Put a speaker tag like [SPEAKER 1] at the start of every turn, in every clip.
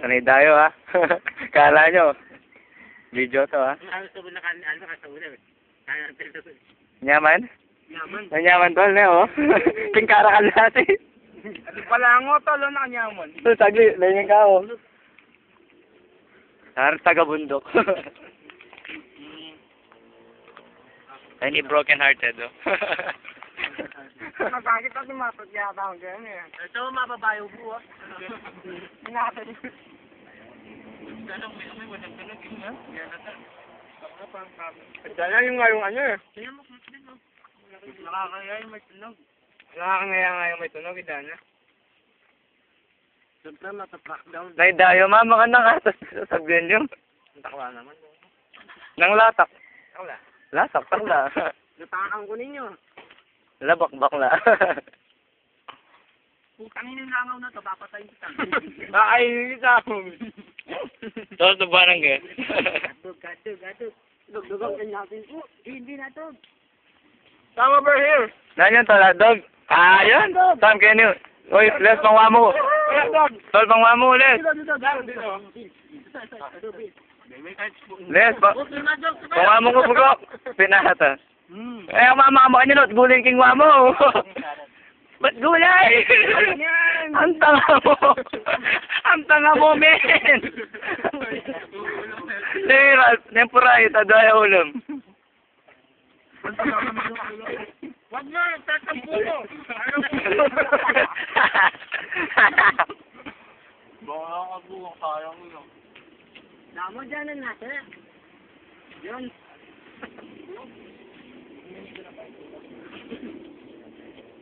[SPEAKER 1] Sanay tayo ha. Kala nyo. Video to ha. Nyaman?
[SPEAKER 2] Yaman.
[SPEAKER 1] Nanyaman tol na oh. Pingkara ka dati.
[SPEAKER 2] Ati pala ngo tolo na kanyaman.
[SPEAKER 1] So, sagli, ganyan ka oh. Har taga bundok. Any broken hearted oh.
[SPEAKER 2] Nakakit ako matot yata ako ganyan eh. Ito mababayo po ah. Inata din. Ganang may may walang ganang yun ah. Yan ata. Dala yung nga yung ano eh. Tingnan mo kung sino. Nakakaya yung may tunog. Nakakangaya nga yung may tunog, Idana. Siyempre, matatrack down.
[SPEAKER 1] Nay dayo mama ka na ka. Sabihin nyo.
[SPEAKER 2] Ang takwa naman.
[SPEAKER 1] Nang latak.
[SPEAKER 2] Wala.
[SPEAKER 1] Latak, takla.
[SPEAKER 2] Natakan ko ninyo.
[SPEAKER 1] Labak bakla.
[SPEAKER 2] Putang ina yung langaw na to, papatayin kita. Nakainin kita.
[SPEAKER 1] Tapos na barang eh.
[SPEAKER 2] Gatog, gatog, gatog. Dugdugan ka natin po. Hindi na to. Come over here.
[SPEAKER 1] Nanyan tol, dog. Ah, yun. Sam, can you? Uy, les, pangwa mo. Tol, pangwa mo, les.
[SPEAKER 2] Dito, dito, dito.
[SPEAKER 1] Les, pa pangwa mo ko bugok. Pinata.
[SPEAKER 2] Hmm.
[SPEAKER 1] Eh, ang mama mo not guling king mo. Ba't gulay? Ang tanga mo. Ang tanga mo, men. Lira, temporary, tadaya ulam.
[SPEAKER 2] Wag na, tatampo mo. Baka ka buwang kaya mo yun. Damo dyan ang nasa. Yun.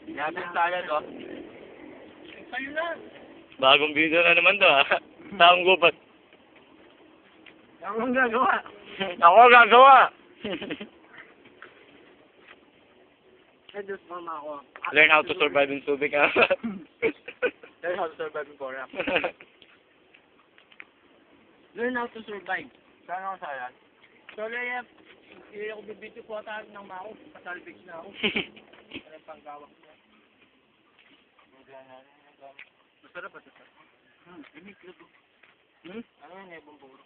[SPEAKER 2] Yamin tayo to. Sa'yo na.
[SPEAKER 1] Bagong video na naman to, ha? Taong gubat.
[SPEAKER 2] Ako ang gagawa.
[SPEAKER 1] Ako gagawa.
[SPEAKER 2] Ay, Diyos mama ako.
[SPEAKER 1] Learn how to survive in Subic, ha?
[SPEAKER 2] Learn how to survive in Korea. Learn how to survive. Saan ako sayan? So, Leia, hindi ako bibidyo po tayo ng mako. Pasalvage na ako. Anong panggawak niya? Masarap ba ito? Hmm, ini klubo. Hmm? Ano yun, ibang buro?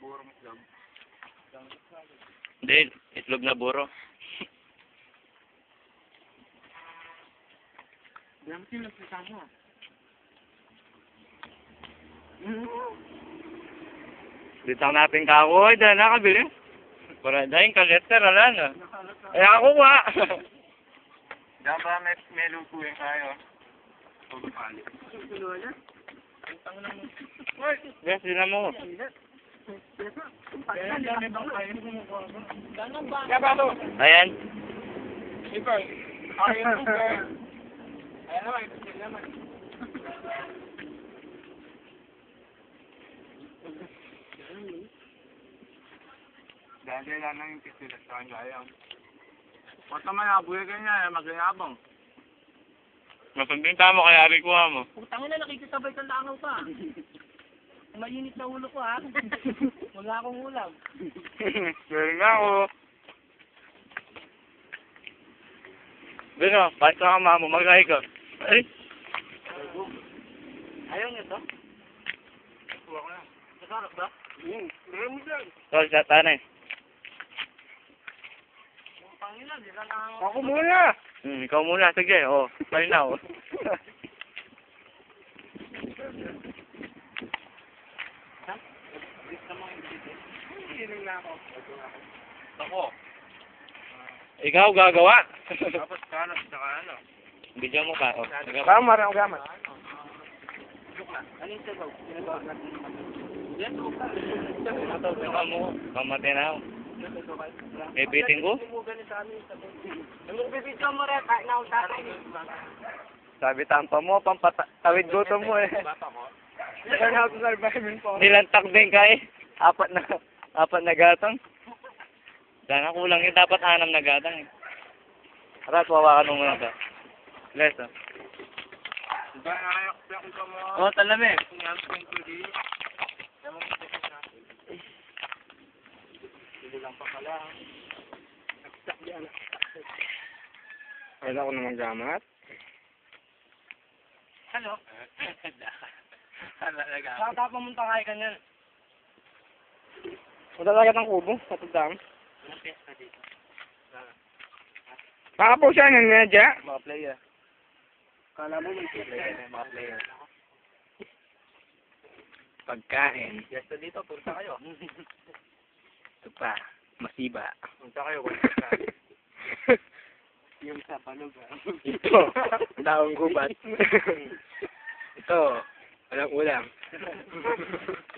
[SPEAKER 2] Buro mo lang.
[SPEAKER 1] Hindi, itlog na buro.
[SPEAKER 2] Dami sila nagsasama.
[SPEAKER 1] Dito ang natin kakoy, dahil nakabili. Para dahil kaletter, ala na. Eh ako
[SPEAKER 2] ba may, may lutuin tayo?
[SPEAKER 1] Yes, yun na mo.
[SPEAKER 2] Kaya dami bang kain kumukuha mo? Ganun ba? Kaya ba ito?
[SPEAKER 1] Ayan.
[SPEAKER 2] Ikaw, kain mo ka. Ayan naman, ito naman. Dahil lang nang yung kisilas sa kanya ayaw. Huwag naman nabuhay ka niya, magayabang.
[SPEAKER 1] Masundin mo kaya rin kuha mo.
[SPEAKER 2] Putang na, nakikisabay sa langaw pa. Mainit na ulo ko ha. Wala akong ulam.
[SPEAKER 1] Meron nga ako. Bino, kahit sa kama mo, magkahi ka. Ay,
[SPEAKER 2] Ayaw niya to? Kuha ko na. Masarap ba? Hmm. Meron mo dyan.
[SPEAKER 1] tol, sa tanay.
[SPEAKER 2] Putang ina, di ka na
[SPEAKER 1] Ako muna! Hmm, ikaw muna, sige, oh.
[SPEAKER 2] Sining na ako.
[SPEAKER 1] Ako. Ikaw gagawa.
[SPEAKER 2] Tapos kanas saka ano?
[SPEAKER 1] Bigyan mo ka, oh.
[SPEAKER 2] Parang marang gamat. Ano yung sabaw? Yan,
[SPEAKER 1] mo, kamatay na ako. Eh, biting ko?
[SPEAKER 2] Ano bibidyo mo rin? Kahit na ako tatay.
[SPEAKER 1] Sabi tampa mo, pampatawid gutom mo eh.
[SPEAKER 2] Learn how to survive in Korea.
[SPEAKER 1] Nilantak din ka eh. Apat na, apat na gatang. Sana kulang yun, dapat anam na gatang eh. Aras, wawakan mo muna ka. Les, oh.
[SPEAKER 2] Diba, ayayak-yak ko mo.
[SPEAKER 1] Oh, talami.
[SPEAKER 2] Sinyampin ko di. Ewan ko sa na. Hindi lang pa pala. Naksak yan. Wala ko namang gamat. ano?
[SPEAKER 1] Talaga.
[SPEAKER 2] Saan ka pumunta kaya kanyan?
[SPEAKER 3] Wala talaga ng kubo, katagdaan.
[SPEAKER 1] Anong pesta dito?
[SPEAKER 3] Makapo siya ng medya.
[SPEAKER 1] Mga player.
[SPEAKER 2] Kala mo may
[SPEAKER 1] Player, mga player.
[SPEAKER 3] Pagkain.
[SPEAKER 1] Pesta dito, punta kayo.
[SPEAKER 3] Ito pa. Masiba.
[SPEAKER 1] Punta kayo, punta
[SPEAKER 2] yung sa palog ah.
[SPEAKER 3] Ito. Daong gubat. Ito. Walang ulam.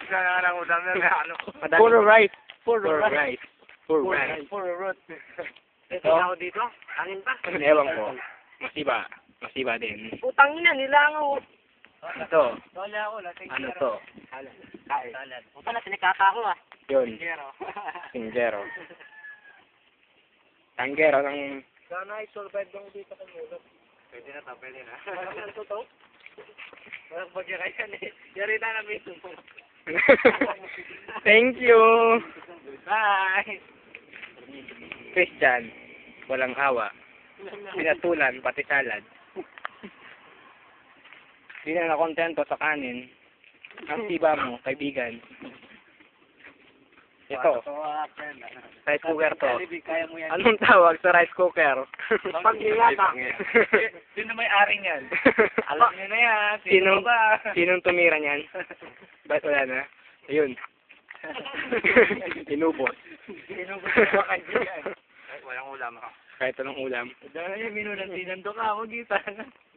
[SPEAKER 1] Isa na lang utang na ano.
[SPEAKER 3] Madami.
[SPEAKER 2] Puro rice.
[SPEAKER 3] Puro
[SPEAKER 2] Puro rice.
[SPEAKER 3] rice. Puro rice.
[SPEAKER 2] Puro root.
[SPEAKER 1] Ito ako dito. Angin pa.
[SPEAKER 3] Ewan ko. Masiba. Masiba din.
[SPEAKER 2] Putang ina, nilangaw.
[SPEAKER 3] Ito.
[SPEAKER 2] Dole ako, lasing
[SPEAKER 3] Ano to?
[SPEAKER 2] Salad. Salad. O pala, sinikaka ako ah.
[SPEAKER 3] Yun.
[SPEAKER 2] Pero.
[SPEAKER 3] Singgero. Tanggero ng...
[SPEAKER 2] Sana i-survive lang dito kay Mulo.
[SPEAKER 1] Pwede na to, pwede na.
[SPEAKER 2] Walang totoo?
[SPEAKER 1] Walang bagay kaya ni. Yari na na mismo.
[SPEAKER 3] Thank you.
[SPEAKER 1] Bye!
[SPEAKER 3] Christian. Walang awa. Pinatulan, pati salad. Hindi na nakontento sa kanin. Ang tiba mo, kaibigan. Ito, rice cooker to. Anong tawag sa rice cooker?
[SPEAKER 2] Pag-ingata.
[SPEAKER 1] Sino may ari niyan? Alam niyo na yan. Sino ba?
[SPEAKER 3] sinong tumira niyan? Ba't wala na? Ayun. Inubos.
[SPEAKER 1] Ba sa kanya? Walang ulam ako.
[SPEAKER 3] Kahit anong ulam.
[SPEAKER 1] Dahil yung minunan sinando ka, magita.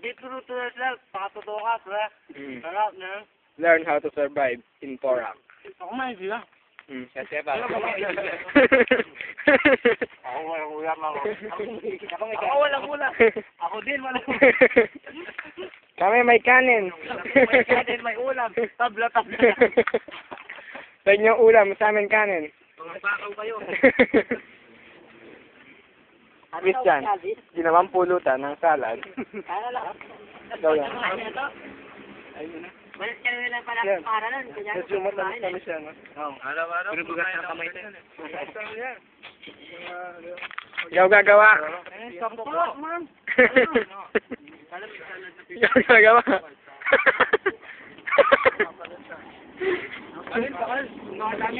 [SPEAKER 1] Di turuto na sila, pakatuto ka, sila.
[SPEAKER 3] Mm.
[SPEAKER 1] Sarap na.
[SPEAKER 3] Learn how to survive in Porac.
[SPEAKER 2] Ako man sila.
[SPEAKER 3] Mm.
[SPEAKER 1] Kasi ba?
[SPEAKER 2] Ako
[SPEAKER 1] walang ulam ako.
[SPEAKER 2] Ako
[SPEAKER 1] walang ulam. Ako din, walang ulam.
[SPEAKER 3] Kami may kanin.
[SPEAKER 1] May kanin, may ulam. Tabla, tabla.
[SPEAKER 3] sa inyo ulam, sa amin kanin.
[SPEAKER 1] Mga bakaw kayo.
[SPEAKER 3] Christian, ginawang pulutan ng salad.
[SPEAKER 2] Kaya lang.
[SPEAKER 3] Ikaw yan.
[SPEAKER 2] Balik ka na lang pala
[SPEAKER 3] Yan.
[SPEAKER 2] para nun. Kanya
[SPEAKER 3] Medyo matamis kami siya, no?
[SPEAKER 1] Oo, araw-araw.
[SPEAKER 3] Pinubugas ng kamay gagawa.
[SPEAKER 1] Eh, sakto po.
[SPEAKER 2] ma'am.
[SPEAKER 3] Ikaw gagawa.
[SPEAKER 1] Alin pa ka?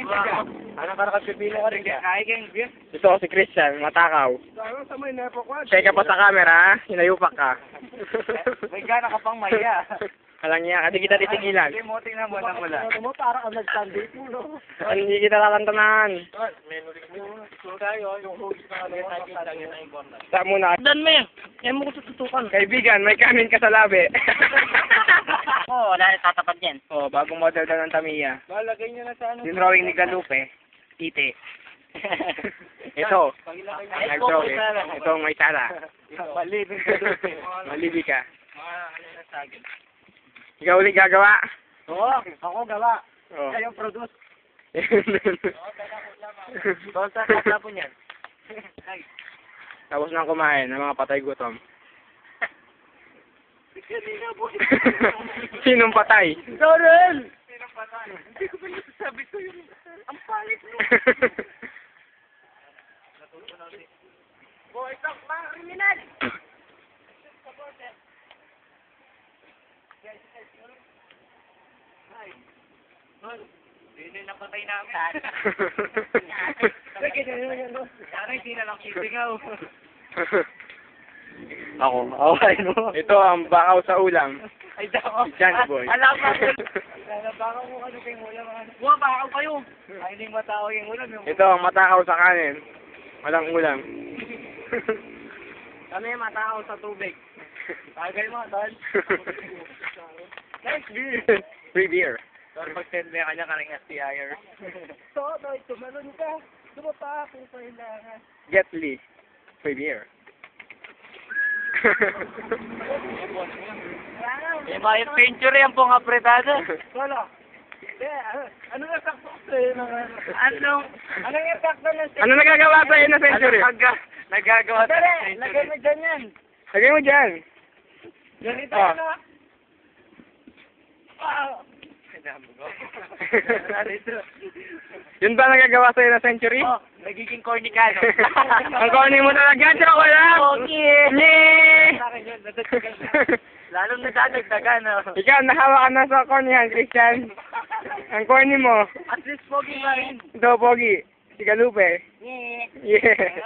[SPEAKER 1] Pa ka. Ano ka ka rin beer?
[SPEAKER 3] Ito si Christian, matakaw.
[SPEAKER 2] Sa may nepo ko.
[SPEAKER 3] Check ka pa sa camera, ha? hinayupak ka.
[SPEAKER 1] May gana ka pang maya.
[SPEAKER 3] Alang niya, hindi kita titigilan.
[SPEAKER 1] Hindi mo, tingnan mo na mula.
[SPEAKER 2] Ano mo, para ka nag-sunday po, no?
[SPEAKER 3] Hindi kita tatantanan. Sa muna.
[SPEAKER 2] Dan mo yan. Yan mo ko tututukan.
[SPEAKER 3] Kaibigan, may kanin ka sa labi.
[SPEAKER 2] Oo, wala na tatapat yan.
[SPEAKER 3] oh, bagong model daw ng Tamiya.
[SPEAKER 1] Lalagay niyo na sa ano.
[SPEAKER 3] Yung drawing ni Galupe, ite. Ito, nag-drawing. Ito ang may sala.
[SPEAKER 1] Malibing ka doon.
[SPEAKER 3] Malibi ka. Ikaw ulit gagawa.
[SPEAKER 2] Oo, ako gawa.
[SPEAKER 3] Oh.
[SPEAKER 2] Kayo produce.
[SPEAKER 1] Doon sa katapon yan.
[SPEAKER 3] Tapos nang kumain ng mga patay gutom. Sinong patay?
[SPEAKER 2] Sorel!
[SPEAKER 1] Sabi ko yun.
[SPEAKER 2] Ang palit mo. Boy, talk mga kriminal!
[SPEAKER 1] Hindi na patay namin. Sana hindi na lang sisigaw.
[SPEAKER 3] Ako. Okay mo. Ito ang bakaw sa ulam.
[SPEAKER 1] Ay, dako.
[SPEAKER 3] Chance boy.
[SPEAKER 1] Alam mo. Alam baka kung ano kayong ulam. ano. Buwa, baka kayo. Ay, hindi matao yung ulam. Yung
[SPEAKER 3] Ito ang matakaw sa kanin. Walang ulam.
[SPEAKER 1] Kami matao sa tubig. Tagay mo, tol. Nice beer.
[SPEAKER 3] Free beer.
[SPEAKER 1] Tol, pag-send mo yung kanya karing STIR.
[SPEAKER 2] So, Toy, tumalon ka. Dumapa kung kailangan.
[SPEAKER 3] Get Lee. Free beer.
[SPEAKER 1] Eh, bayad century ang pong apretado.
[SPEAKER 2] Wala. Eh, ano, ano nga sakto sa'yo ano?
[SPEAKER 1] Anong,
[SPEAKER 2] Ano nga sakto ng
[SPEAKER 3] ano nagagawa sa iyo na century?
[SPEAKER 1] Ano pagka nagagawa sa
[SPEAKER 2] Dali,
[SPEAKER 1] century?
[SPEAKER 2] lagay mo dyan yan.
[SPEAKER 3] Lagay mo dyan.
[SPEAKER 2] Ganito
[SPEAKER 3] Ah.
[SPEAKER 2] ano? Wow.
[SPEAKER 3] Yun ba nagagawa sa iyo na century?
[SPEAKER 1] Oh, nagiging corny ka, no?
[SPEAKER 3] Ang corny mo talaga, joke lang!
[SPEAKER 1] Okay.
[SPEAKER 3] Nye!
[SPEAKER 1] Sa akin yun, nadagdagan na.
[SPEAKER 2] Lalong nadadagdagan, no?
[SPEAKER 3] Ikaw, nahawa ka na sa corny yan, Christian. Ang corny mo.
[SPEAKER 2] At least pogi pa rin.
[SPEAKER 3] Ito, Pogi. Si Galupe.
[SPEAKER 2] Yeah.
[SPEAKER 3] Yeah.